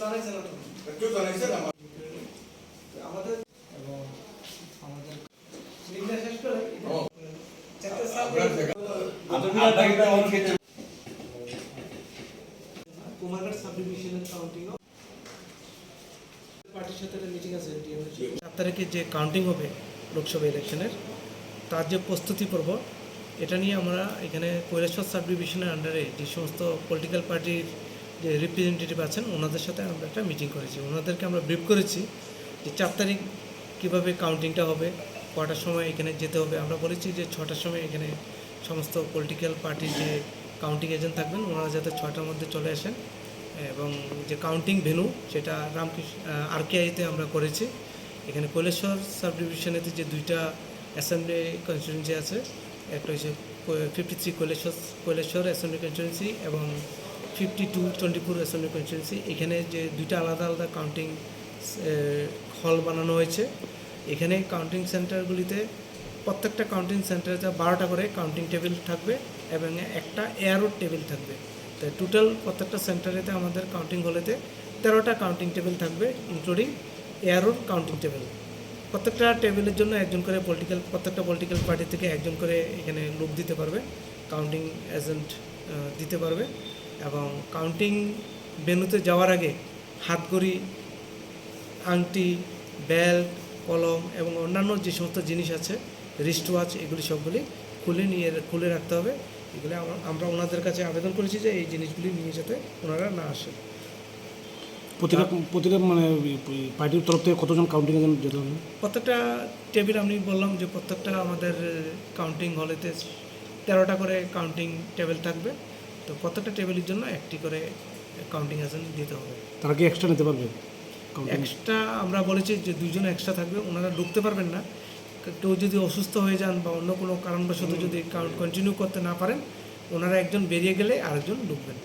জানাইছে না তো একটু জানাইছেন আমার আমাদের এবং আমাদের লিখলে শেষ করে চারটে কুমারঘাট কাউন্টিং পার্টির সাথে মিটিং আছে সাত তারিখে যে কাউন্টিং হবে লোকসভা ইলেকশনের তার যে প্রস্তুতি পর্ব এটা নিয়ে আমরা এখানে কৈলাসর সাব ডিভিশনের আন্ডারে যে সমস্ত পলিটিক্যাল পার্টির যে রিপ্রেজেন্টেটিভ আছেন, ওনাদের সাথে আমরা একটা মিটিং করেছি। ওনাদেরকে আমরা ব্রিফ করেছি যে চার তারিখ কীভাবে কাউন্টিংটা হবে, কটার সময় এখানে যেতে হবে। আমরা বলেছি যে ছটার সময় এখানে সমস্ত পলিটিক্যাল পার্টির যে কাউন্টিং এজেন্ট থাকবেন, ওনারা যাতে ছটার মধ্যে চলে আসেন। এবং যে কাউন্টিং ভেনু সেটা রামকৃষ্ণ আরকেআইতে আমরা করেছি। এখানে কৈলেশ্বর সাব ডিভিশনেতে যে দুইটা অ্যাসেম্বলি কনস্টিটুয়েন্সি আছে, একটা হচ্ছে fifty three Kaileshwar Kaileshwar assembly constituency এবং fifty two twenty four assembly constituency এখানে যে দুইটা আলাদা আলাদা কাউন্টিং হল বানানো হয়েছে। এখানে কাউন্টিং সেন্টারগুলিতে প্রত্যেকটা কাউন্টিং সেন্টারে বারোটা করে কাউন্টিং টেবিল থাকবে এবং একটা এয়ারোড টেবিল থাকবে। তো টোটাল প্রত্যেকটা সেন্টারেতে আমাদের কাউন্টিং হলেতে তেরোটা কাউন্টিং টেবিল থাকবে ইনক্লুডিং এয়ারোড কাউন্টিং টেবিল প্রত্যেকটা টেবিলের জন্য একজন করে পলিটিক্যাল প্রত্যেকটা পলিটিক্যাল পার্টি থেকে একজন করে এখানে লোক দিতে পারবে কাউন্টিং এজেন্ট দিতে পারবে। এবং কাউন্টিং ভেন্যুতে যাওয়ার আগে হাতঘড়ি আংটি বেল্ট কলম এবং অন্যান্য যে সমস্ত জিনিস আছে রিস্ট ওয়াচ এগুলি সবগুলি খুলে নিয়ে খুলে রাখতে হবে। এগুলি আমরা- আমরা ওনাদের কাছে আবেদন করেছি যে এই জিনিসগুলি নিয়ে যাতে ওনারা না আসে। প্রতিটা প্রতিটা মানে পার্টির তরফ থেকে কতজন কাউন্টিং এজেন্ট যেতে হবে? প্রত্যেকটা টেবিল আমি বললাম যে প্রত্যেকটা আমাদের কাউন্টিং হলেতে তেরোটা করে কাউন্টিং টেবিল থাকবে। তো প্রত্যেকটা টেবিলের জন্য একটি করে কাউন্টিং এজেন্ট দিতে হবে? তারা কি এক্সট্রা নিতে পারবে? এক্সট্রা আমরা বলেছি যে দুজন এক্সট্রা থাকবে ওনারা ঢুকতে পারবেন না। কেউ যদি অসুস্থ হয়ে যান বা অন্য কোনো কারণবশত যদি কাউন্ট কন্টিনিউ করতে না পারেন ওনারা একজন বেরিয়ে গেলে আরেকজন ঢুকবেন।